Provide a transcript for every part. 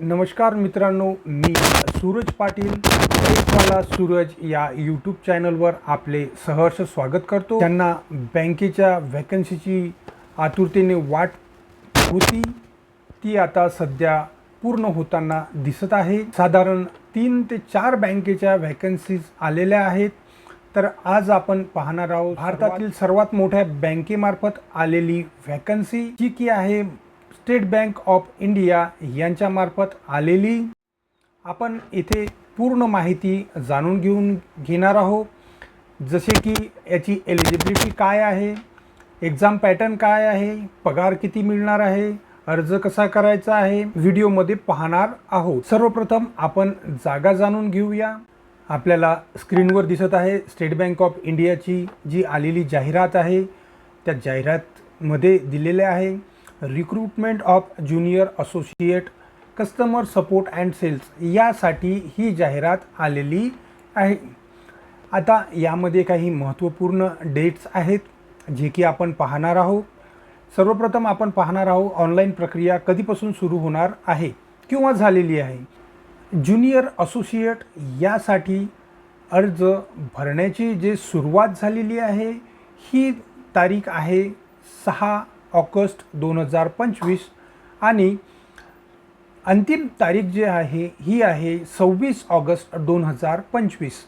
नमस्कार मित्रांनो मी सूरज पाटील. मला सूरज या यूट्यूब चॅनलवर आपले सहर्ष स्वागत करतो. त्यांना बँकेच्या व्हॅकन्सीची आतुरतेने वाट होती. ती आता सध्या पूर्ण होताना दिसत आहे. साधारण तीन ते चार बँकेच्या व्हॅकन्सीज आलेल्या आहेत. तर आज आपण पाहणार आहोत भारतातील सर्वात मोठ्या बँकेमार्फत आलेली व्हॅकन्सी जी की आहे स्टेट बँक ऑफ इंडिया यांच्यामार्फत आलेली आपण इथे पूर्ण माहिती जाणून घेऊन घेणार आहोत. जसे की याची एलिजिबिलिटी काय आहे एक्झाम पॅटर्न काय आहे पगार किती मिळणार आहे अर्ज कसा करायचा आहे व्हिडिओमध्ये पाहणार आहोत. सर्वप्रथम आपण जागा जाणून घेऊया. आपल्याला स्क्रीनवर दिसत आहे स्टेट बँक ऑफ इंडियाची जी आलेली जाहिरात आहे. त्या जाहिरातमध्ये दिलेले आहे. Recruitment of junior associate customer support and sales यासाठी ही जाहिरात आलेली आहे. आता यामध्ये काही महत्त्वपूर्ण डेट्स आहेत जे की आपण पाहणार आहोत. सर्वप्रथम आपण पाहणार आहोत ऑनलाईन प्रक्रिया कधीपासून सुरू होणार आहे किंवा झालेली आहे. ज्युनियर असोसिएट यासाठी अर्ज भरण्याची जे सुरुवात झालेली आहे ही तारीख आहे सहा ऑगस्ट दोन हजार पंचवीस आणि अंतिम तारीख जी आहे ही आहे सव्वीस ऑगस्ट दोन हजार पंचवीस.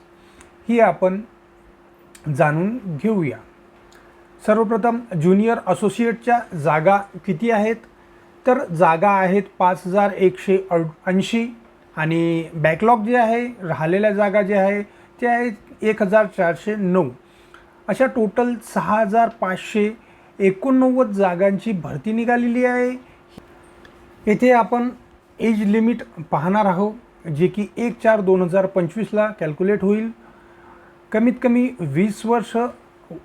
ही आपण जाणून घेऊया. सर्वप्रथम ज्युनियर असोसिएटच्या जागा किती आहेत? तर जागा आहेत पाच हजार एकशे ऐंशी आणि बॅकलॉग जे आहे राहिलेल्या जागा जे आहे ते आहेत एक हजार चारशे नऊ. अशा टोटल सहा हजार पाचशे एकोणनव्वद जागांची भरती निघालेली आहे. येथे आपण एज लिमिट पाहणार आहोत जे की एक चार दोन हजार पंचवीसला कॅल्क्युलेट होईल. कमीत कमी वीस वर्ष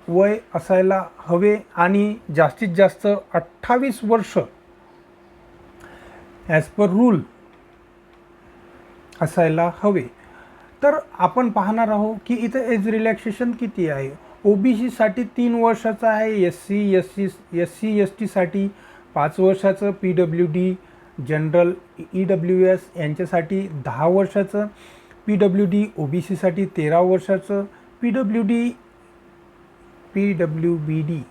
वय असायला हवे आणि जास्तीत जास्त अठ्ठावीस वर्ष ॲज पर रूल असायला हवे. तर आपण पाहणार आहोत की इथं एज रिलॅक्सेशन किती आहे. ओ बी सीसाठी तीन वर्षाचं आहे S C S C S C S टीसाठी पाच वर्षाचं P W D general E W S यांच्यासाठी दहा वर्षाचं P W D O B सीसाठी तेरा वर्षाचं P W D P W B D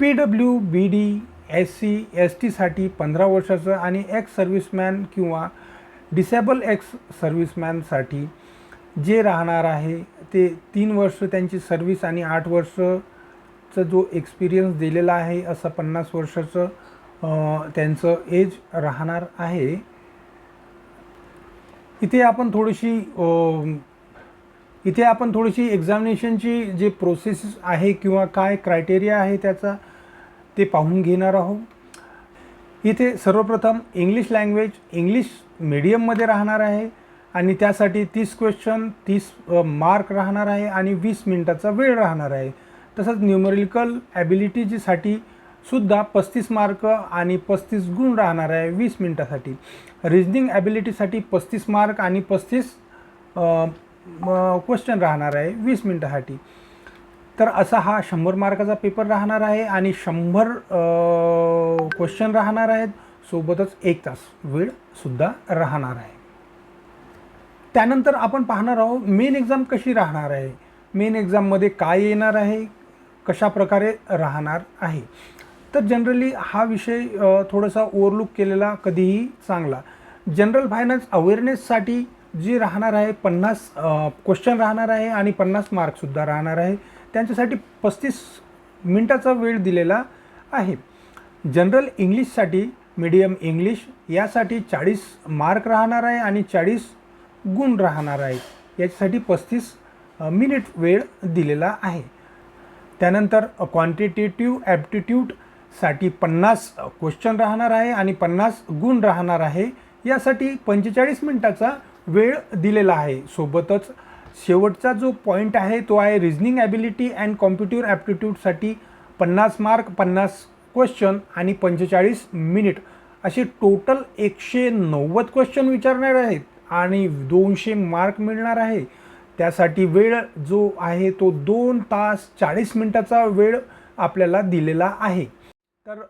P W B D S C S टीसाठी पंधरा वर्षाचं आणि एक्स सर्व्हिसमॅन किंवा डिसेबल एक्स सर्व्हिसमॅनसाठी जे राहणार आहे ते तीन वर्ष त्यांची सर्विस आणि आठ वर्षचं जो एक्सपिरियन्स दिलेला आहे असं पन्नास वर्षाचं त्यांचं एज राहणार आहे. इथे आपण थोडीशी इथे आपण थोडीशी एक्झामिनेशनची जे प्रोसेस आहे किंवा काय क्रायटेरिया आहे त्याचा ते पाहून घेणार आहोत. इथे सर्वप्रथम इंग्लिश लँग्वेज इंग्लिश मीडियममध्ये राहणार आहे. आणि त्यासाठी तीस क्वेश्चन तीस मार्क राहणार आहे आणि वीस मिनटाचा वेळ राहणार आहे. तसंच न्यूमरिकल ॲबिलिटीजीसाठी सुद्धा पस्तीस मार्क आणि पस्तीस गुण राहणार आहे वीस मिनटासाठी. रिजनिंग ॲबिलिटीसाठी पस्तीस मार्क आणि पस्तीस क्वेश्चन राहणार आहे वीस मिनटासाठी. तर असा हा शंभर मार्काचा पेपर राहणार आहे आणि शंभर क्वेश्चन राहणार आहेत. सोबतच एक तास वेळसुद्धा राहणार आहे. त्यानंतर आपण पाहणार आहोत मेन एक्झाम कशी राहणार आहे? मेन एक्झाममध्ये काय येणार आहे? कशा प्रकारे राहणार आहे? तर जनरली हा विषय थोडासा ओव्हरलुक केलेला कधीही चांगला. जनरल फायनान्स अवेअरनेससाठी जी राहणार आहे पन्नास क्वेश्चन राहणार आहे आणि पन्नास मार्कसुद्धा राहणार आहे. त्यांच्यासाठी पस्तीस मिनटाचा वेळ दिलेला आहे. जनरल इंग्लिशसाठी मीडियम इंग्लिश यासाठी चाळीस मार्क राहणार आहे आणि चाळीस गुण राहणार आहेत याच्यासाठी पस्तीस मिनिट वेळ दिलेला आहे. त्यानंतर क्वांटिटेटिव्ह ॲप्टिट्यूडसाठी पन्नास क्वेश्चन राहणार आहे आणि पन्नास गुण राहणार आहे. यासाठी पंचेचाळीस मिनटाचा वेळ दिलेला आहे. सोबतच शेवटचा जो पॉईंट आहे तो आहे रिजनिंग ॲबिलिटी अँड कॉम्प्युटिव्ह ॲप्टिट्यूडसाठी पन्नास मार्क पन्नास क्वेश्चन आणि पंचेचाळीस मिनिट असे टोटल एकशे नव्वद क्वेश्चन विचारणार आहेत. आणि दोनशे मार्क मिळणार आहे. त्यासाठी वेळ जो आहे तो दोन तास चाळीस मिनटाचा वेळ आपल्याला दिलेला आहे. तर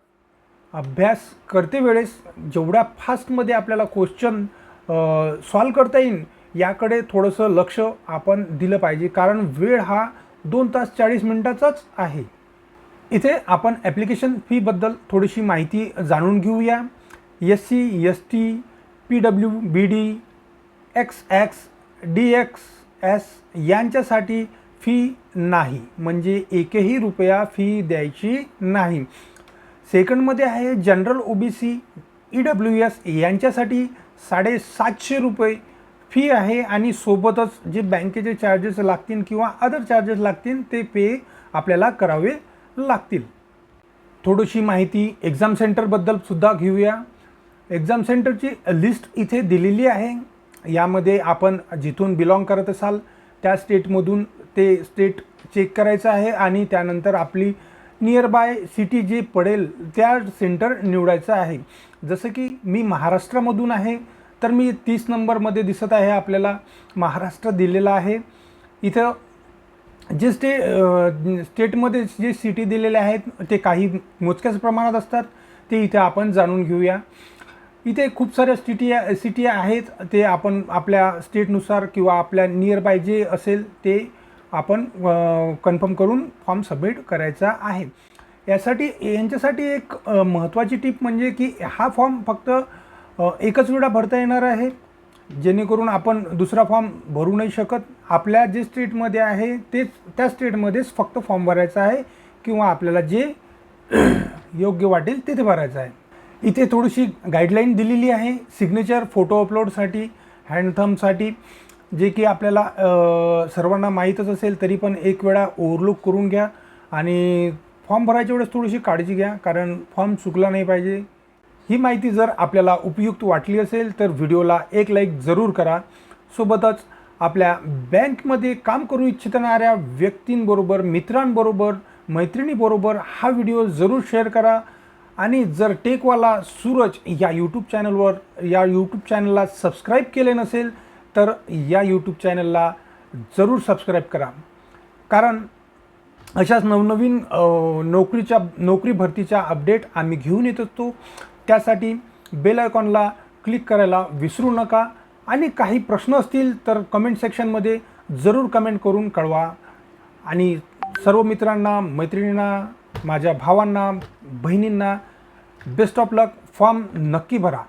अभ्यास करते वेळेस जेवढ्या फास्टमध्ये आपल्याला क्वेश्चन सॉल्व करता येईल याकडे थोडंसं लक्ष आपण दिलं पाहिजे. कारण वेळ हा दोन तास चाळीस मिनटाचाच आहे. इथे आपण ॲप्लिकेशन फीबद्दल थोडीशी माहिती जाणून घेऊया. S C S T P W B D X X D X S यांच्यासाठी फी नाही. म्हणजे एकही रुपया फी द्यायची नाही. सेकंडमध्ये आहे general O B C E W S यांच्यासाठी साडेसातशे रुपये फी आहे आणि सोबतच जे बँकेचे चार्जेस लागतील किंवा अदर चार्जेस लागतील ते पे आपल्याला करावे लागतील. थोडीशी माहिती एक्झाम सेंटरबद्दल सुद्धा घेऊया. एक्झाम सेंटरची लिस्ट इथे दिलेली आहे. यामध्ये आपण जिथून बिलॉंग करत असाल त्या स्टेटमधून ते स्टेट चेक करायचं आहे आणि त्यानंतर आपली नियर बाय सिटी जी पडेल त्या सेंटर निवडायचं आहे. जसं की मी महाराष्ट्रामधून आहे तर मी तीस नंबरमध्ये दिसत आहे आपल्याला. महाराष्ट्र दिलेला आहे. इथं जे स्टे स्टेटमध्ये जे सिटी दिलेले आहेत ते काही मोजक्याच प्रमाणात असतात. ते इथे आपण जाणून घेऊया. इथे खूप साऱ्या सिटी सिटी आहेत. ते आपण आपल्या स्टेटनुसार किंवा आपल्या नियरबाय जे असेल ते आपण कन्फर्म करून फॉर्म सबमिट करायचा आहे. यासाठी यांच्यासाठी एक महत्त्वाची टीप म्हणजे की हा फॉर्म फक्त एकच वेळा भरता येणार आहे. जेणेकरून आपण दुसरा फॉर्म भरू नाही शकत. आपल्या जे स्टेटमध्ये आहे तेच त्या स्टेटमध्येच फक्त फॉर्म भरायचा आहे किंवा आपल्याला जे योग्य वाटेल तिथे भरायचं आहे. इथे थोडीशी गाईडलाईन दिलेली आहे. सिग्नेचर फोटो अपलोडसाठी हँडथमसाठी जे की आपल्याला सर्वांना माहीतच असेल तरी पण एक वेळा ओव्हरलुक करून घ्या आणि फॉर्म भरायच्या वेळेस थोडीशी काळजी घ्या कारण फॉर्म चुकला नाही पाहिजे. ही माहिती जर आपल्याला उपयुक्त वाटली असेल तर व्हिडिओला एक लाईक जरूर करा. सोबतच आपल्या बँकमध्ये काम करू इच्छिणाऱ्या व्यक्तींबरोबर मित्रांबरोबर मैत्रिणीबरोबर हा व्हिडिओ जरूर शेअर करा. आणि जर टेकवाला सूरज या यूट्यूब चॅनलवर या यूट्यूब चॅनलला सबस्क्राईब केले नसेल तर या यूट्यूब चॅनलला जरूर सबस्क्राईब करा. कारण अशाच नवनवीन नोकरीच्या नोकरी भरतीच्या अपडेट आम्ही घेऊन येत असतो. त्यासाठी बेल आयकॉनला क्लिक करायला विसरू नका. आणि काही प्रश्न असतील तर कमेंट सेक्शनमध्ये जरूर कमेंट करून कळवा. आणि सर्व मित्रांना मैत्रिणींना माझ्या भावांना बहिणींना बेस्ट ऑफ लक फॉर्म नक्की भरा.